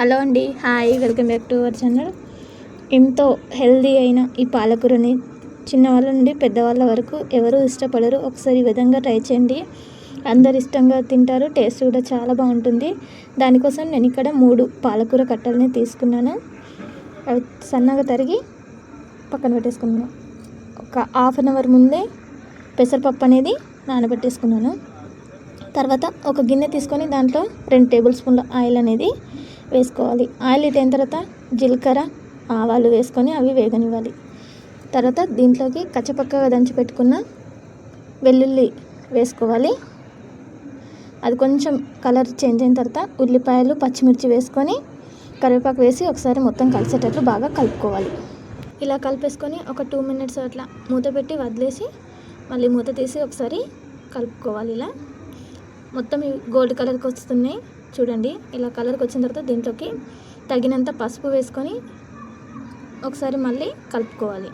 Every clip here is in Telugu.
హలో అండి. Hi welcome back to our channel. ఎంతో హెల్దీ అయిన ఈ పాలకూరని చిన్నవాళ్ళ నుండి పెద్దవాళ్ళ వరకు ఎవరు ఇష్టపడరు. ఒకసారి ఈ విధంగా ట్రై చేయండి. అందరు ఇష్టంగా తింటారు. టేస్ట్ కూడా చాలా బాగుంటుంది. దానికోసం నేను ఇక్కడ మూడు పాలకూర కట్టలని తీసుకున్నాను. అవి సన్నగా తరిగి పక్కన పెట్టేసుకున్నాను ఒక హాఫ్ అన్ అవర్ ముందే పెసరపప్పు అనేది నానబెట్టేసుకున్నాను. తర్వాత ఒక గిన్నె తీసుకొని దాంట్లో రెండు టేబుల్ స్పూన్ల ఆయిల్ అనేది వేసుకోవాలి. ఆయిల్ ఇట్ అయిన తర్వాత జీలకర్ర ఆవాలు వేసుకొని అవి వేగనివ్వాలి. తర్వాత దీంట్లోకి కచ్చపక్కగా దంచి పెట్టుకున్న వెల్లుల్లి వేసుకోవాలి. అది కొంచెం కలర్ చేంజ్ అయిన తర్వాత ఉల్లిపాయలు పచ్చిమిర్చి వేసుకొని కరివేపాకు వేసి ఒకసారి మొత్తం కలిసేటట్లు బాగా కలుపుకోవాలి. ఇలా కలిపేసుకొని ఒక టూ మినిట్స్ అట్లా మూత పెట్టి వదిలేసి మళ్ళీ మూత తీసి ఒకసారి కలుపుకోవాలి ఇలా. మొత్తం గోల్డ్ కలర్కి వస్తున్నాయి. చూడండి ఇలా కలర్కి వచ్చిన తర్వాత దీంట్లోకి తగినంత పసుపు వేసుకొని ఒకసారి మళ్ళీ కలుపుకోవాలి.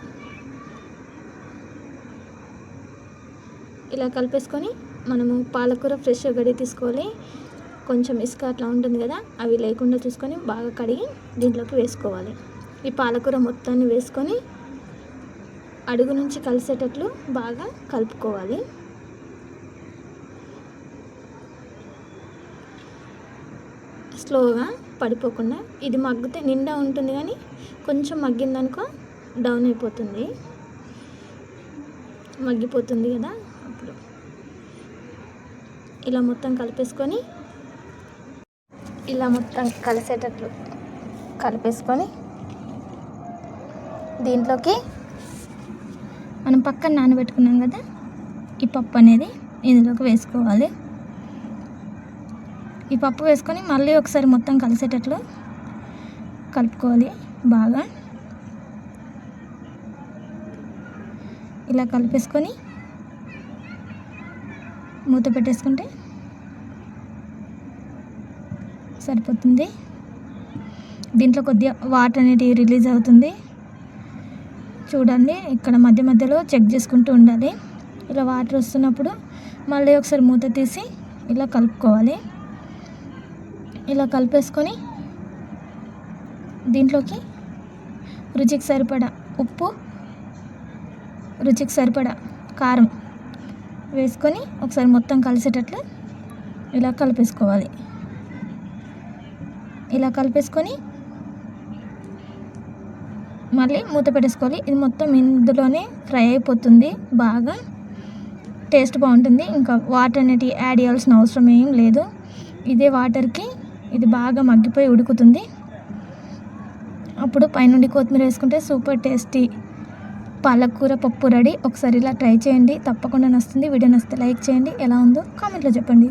ఇలా కలిపేసుకొని మనము పాలకూర ఫ్రెష్ గడి తీసుకోవాలి. కొంచెం ఇసుక అట్లా ఉంటుంది కదా అవి లేకుండా చూసుకొని బాగా కడిగి దీంట్లోకి వేసుకోవాలి. ఈ పాలకూర మొత్తాన్ని వేసుకొని అడుగు నుంచి కలిసేటట్లు బాగా కలుపుకోవాలి. స్లోగా పడిపోకుండా ఇది మగ్గితే నిండా ఉంటుంది కానీ కొంచెం మగ్గిందనుకో డౌన్ అయిపోతుంది. మగ్గిపోతుంది కదా అప్పుడు. ఇలా మొత్తం కలిపేసుకొని ఇలా మొత్తం కలిసేటట్లు కలిపేసుకొని దీంట్లోకి మనం పక్కన నానబెట్టుకున్నాం కదా ఈ పప్పు అనేది ఇందులోకి వేసుకోవాలి. ఈ పప్పు వేసుకొని మళ్ళీ ఒకసారి మొత్తం కలిసేటట్లు కలుపుకోవాలి బాగా. ఇలా కలిపేసుకొని మూత పెట్టేసుకుంటే సరిపోతుంది. దీంట్లో కొద్దిగా వాటర్ అనేది రిలీజ్ అవుతుంది. చూడండి ఇక్కడ మధ్య మధ్యలో చెక్ చేసుకుంటూ ఉండాలి. ఇలా వాటర్ వస్తున్నప్పుడు మళ్ళీ ఒకసారి మూత తీసి ఇలా కలుపుకోవాలి. ఇలా కలిపేసుకొని దీంట్లోకి రుచికి సరిపడా ఉప్పు రుచికి సరిపడా కారం వేసుకొని ఒకసారి మొత్తం కలిసేటట్లు ఇలా కలిపేసుకోవాలి. ఇలా కలిపేసుకొని మళ్ళీ మూత పెట్టేసుకోవాలి. ఇది మొత్తం ఇందులోనే ఫ్రై అయిపోతుంది. బాగా టేస్ట్ బాగుంటుంది. ఇంకా వాటర్ అనేది యాడ్ చేయాల్సిన అవసరం ఏం లేదు. ఇదే వాటర్కి ఇది బాగా మగ్గిపోయి ఉడుకుతుంది. అప్పుడు పైనుండి కొత్తిమీర వేసుకుంటే సూపర్ టేస్టీ పాలకూర పప్పు రెడీ. ఒకసారి ఇలా ట్రై చేయండి. తప్పకుండా నస్తుంది వీడియో నచ్చితే లైక్ చేయండి. ఎలా ఉందో కామెంట్లో చెప్పండి.